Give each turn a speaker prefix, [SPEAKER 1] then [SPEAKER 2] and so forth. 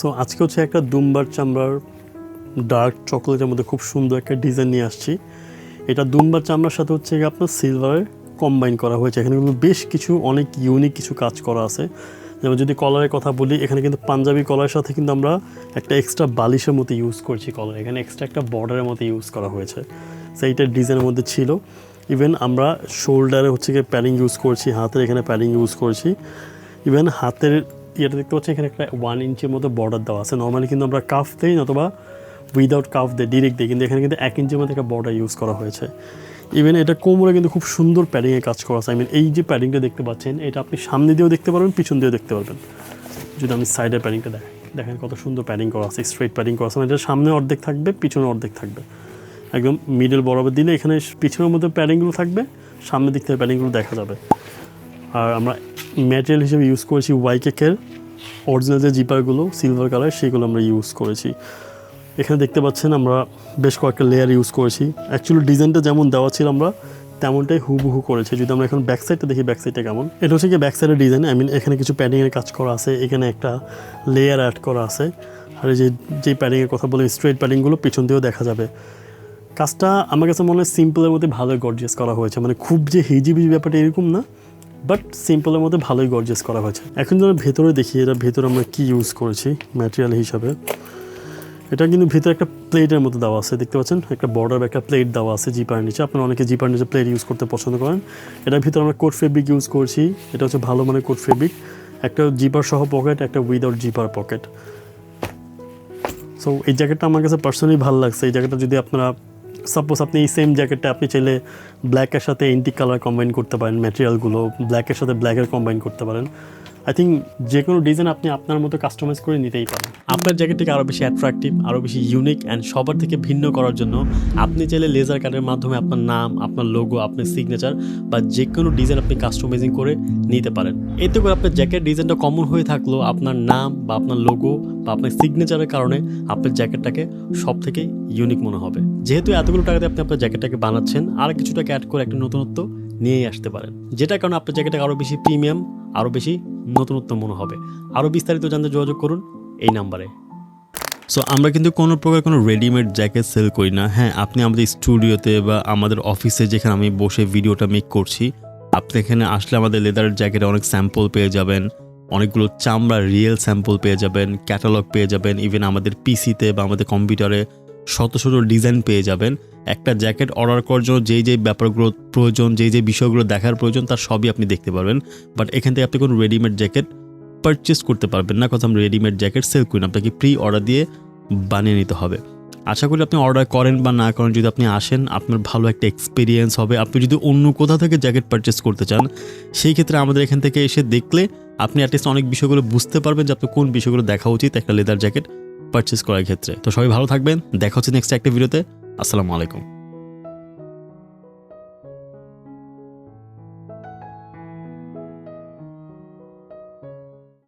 [SPEAKER 1] So আজকে হচ্ছে একটা দুম্বার চামড়ার ডার্ক চকলেটের মধ্যে খুব সুন্দর একটা ডিজাইন নিয়ে আসছি। এটা দুম্বার চামড়ার সাথে হচ্ছে আপনার সিলভারের কম্বাইন করা হয়েছে। এখানে কিন্তু বেশ কিছু অনেক ইউনিক কিছু কাজ করা আছে। যেমন যদি কলারের কথা বলি, এখানে কিন্তু পাঞ্জাবি কলারের সাথে কিন্তু আমরা একটা এক্সট্রা বালিশের মতো ইউজ করছি কলার এখানে এক্সট্রা একটা বর্ডারের মতো ইউজ করা হয়েছে। সেইটার ডিজাইনের মধ্যে ছিল। ইভেন আমরা শোল্ডারে হচ্ছে গিয়ে প্যাডিং ইউজ করছি, হাতের এখানে প্যাডিং ইউজ করছি। ইভেন হাতের ইয়েটা দেখতে পাচ্ছি এখানে একটা ওয়ান ইঞ্চের মতো বর্ডার দেওয়া আছে। নর্মালি কিন্তু আমরা কাফ দিই অথবা উইদাউট কাফ দিই ডিরেক্ট দিই, কিন্তু এখানে কিন্তু এক ইঞ্চের মতো একটা বর্ডার ইউজ করা হয়েছে। ইভেন এটা কোমরে কিন্তু খুব সুন্দর প্যাডিংয়ে কাজ করা আছে। আই মিন এই যে প্যাডিংটা দেখতে পাচ্ছেন, এটা আপনি সামনে দিয়েও দেখতে পারবেন, পিছন দিয়েও দেখতে পারবেন। যদি আমি সাইডের প্যাডিংটা দেখাই দেখেন কত সুন্দর প্যাডিং করা আছে স্ট্রেট প্যাডিং করা আছে। মানে এটা সামনে অর্ধেক থাকবে, পিছনে অর্ধেক থাকবে। একদম মিডল বরাবর দিলে এখানে পিছনের মধ্যে প্যাডিংগুলো থাকবে, সামনের দিক থেকে প্যাডিংগুলো দেখা যাবে। আর আমরা ম্যাটেরিয়াল হিসেবে ইউজ করেছি ওয়াইকেকের অরিজিনাল যে জিপারগুলো সিলভার কালার সেগুলো আমরা ইউজ করেছি। এখানে দেখতে পাচ্ছেন আমরা বেশ কয়েকটা লেয়ার ইউজ করেছি। অ্যাকচুয়ালি ডিজাইনটা যেমন দেওয়া ছিল আমরা, তেমনটাই হুবহু করেছি। যদি আমরা এখন ব্যাক সাইডটা দেখি ব্যাক সাইডটা কেমন? এটা হচ্ছে কি ব্যাক সাইডের ডিজাইন আই মিন এখানে কিছু প্যাডিংয়ের কাজ করা আছে, এখানে একটা লেয়ার অ্যাড করা আছে। আর এই যে যে প্যাডিংয়ের কথা বলে স্ট্রেট প্যাডিংগুলো পিছন দিয়েও দেখা যাবে। কাজটা আমার কাছে মনে হয় সিম্পলের মধ্যে ভালোই গর্জিয়াস করা হয়েছে। মানে খুব যে হিজিবিজি ব্যাপারটা এরকম না বাট সিম্পলের মধ্যে ভালোই গর্জেস করা হয়েছে। এখন যদি ভেতরে দেখি এটা ভেতরে আমরা কি ইউজ করেছি ম্যাটেরিয়াল হিসাবে। এটা কিন্তু ভিতরে একটা প্লেটের মতো দেওয়া আছে, দেখতে পাচ্ছেন? একটা বর্ডার একটা প্লেট দেওয়া আছে জিপার নিচে। আপনারা অনেকে জিপার নিচে প্লেট ইউজ করতে পছন্দ করেন। এটার ভিতরে আমরা কোট ফেব্রিক ইউজ করছি। এটা হচ্ছে ভালো মানের কোট ফেব্রিক একটা জিপার সহ পকেট একটা উইদাউট জিপার পকেট সো এই জ্যাকেটটা আমার কাছে পার্সোনালি ভালো লাগছে। এই জ্যাকেটটা যদি আপনারা সাপোজ আপনি এই সেম জ্যাকেটটা আপনি চাইলে ব্ল্যাকের সাথে এন্টি কালার কম্বাইন করতে পারেন ম্যাটেরিয়ালগুলো ব্ল্যাকের সাথে ব্ল্যাকের কম্বাইন করতে পারেন। আই থিঙ্ক যে কোনো ডিজাইন আপনি আপনার মতো কাস্টমাইজ করে নিতেই পারেন। আপনার জ্যাকেটটিকে আরও বেশি অ্যাট্রাকটিভ আরও বেশি ইউনিক অ্যান্ড সবার থেকে ভিন্ন করার জন্য আপনি চাইলে লেজার কার্ডের মাধ্যমে আপনার নাম, আপনার লোগো আপনার সিগনেচার বা যে কোনো ডিজাইন আপনি কাস্টমাইজিং করে নিতে পারেন। এতে করে আপনার জ্যাকেট ডিজাইনটা কমন হয়ে থাকলেও আপনার নাম বা আপনার লোগো বা আপনার সিগনেচারের কারণে আপনার জ্যাকেটটাকে সব থেকে ইউনিক মনে হবে। যেহেতু এতগুলো টাকাতে আপনি আপনার জ্যাকেটটাকে বানাচ্ছেন আর কিছু টাকা অ্যাড করে একটা নতুনত্ব নিয়েই আসতে পারেন। যেটার কারণে আপনার জ্যাকেটটাকে আরও বেশি প্রিমিয়াম আরও বেশি নতুনত্ব মনে হবে। আরও বিস্তারিত জানতে যোগাযোগ করুন এই নাম্বারে। সো আমরা কিন্তু কোনো প্রকার কোনো রেডিমেড জ্যাকেট সেল করি না। হ্যাঁ আপনি আমাদের স্টুডিওতে বা আমাদের অফিসে যেখানে আমি বসে ভিডিওটা মেক করছি, আপনি এখানে আসলে আমাদের লেদার জ্যাকেটে অনেক স্যাম্পল পেয়ে যাবেন, অনেকগুলো চামড়া রিয়েল স্যাম্পল পেয়ে যাবেন ক্যাটালগ পেয়ে যাবেন ইভেন আমাদের পিসিতে বা আমাদের কম্পিউটারে শত শত ডিজাইন পেয়ে যাবেন। একটা জ্যাকেট অর্ডার করার জন্য যেই যেই ব্যাপারগুলো প্রয়োজন, যেই যেই বিষয়গুলো দেখার প্রয়োজন, তার সবই আপনি দেখতে পারবেন। বাট এখান থেকে আপনি কোনো রেডিমেড জ্যাকেট পারচেস করতে পারবেন না। কথা আমরা রেডিমেড জ্যাকেট সেল করি আপনাকে প্রি অর্ডার দিয়ে বানিয়ে নিতে হবে। আশা করি আপনি অর্ডার করেন বা না করেন, যদি আপনি আসেন, আপনার ভালো একটা এক্সপিরিয়েন্স হবে। আপনি যদি অন্য কোথাও থেকে জ্যাকেট পারচেস করতে চান, সেই ক্ষেত্রে আমাদের এখান থেকে এসে দেখলে আপনি অ্যাটলিস্ট অনেক বিষয়গুলো বুঝতে পারবেন যে আপনার কোন বিষয়গুলো দেখা উচিত। একটা লেদার জ্যাকেট পারচেস করার ক্ষেত্রে। তো সবাই ভালো থাকবেন। দেখা হচ্ছে নেক্সট একটা ভিডিওতে আসসালামু আলাইকুম।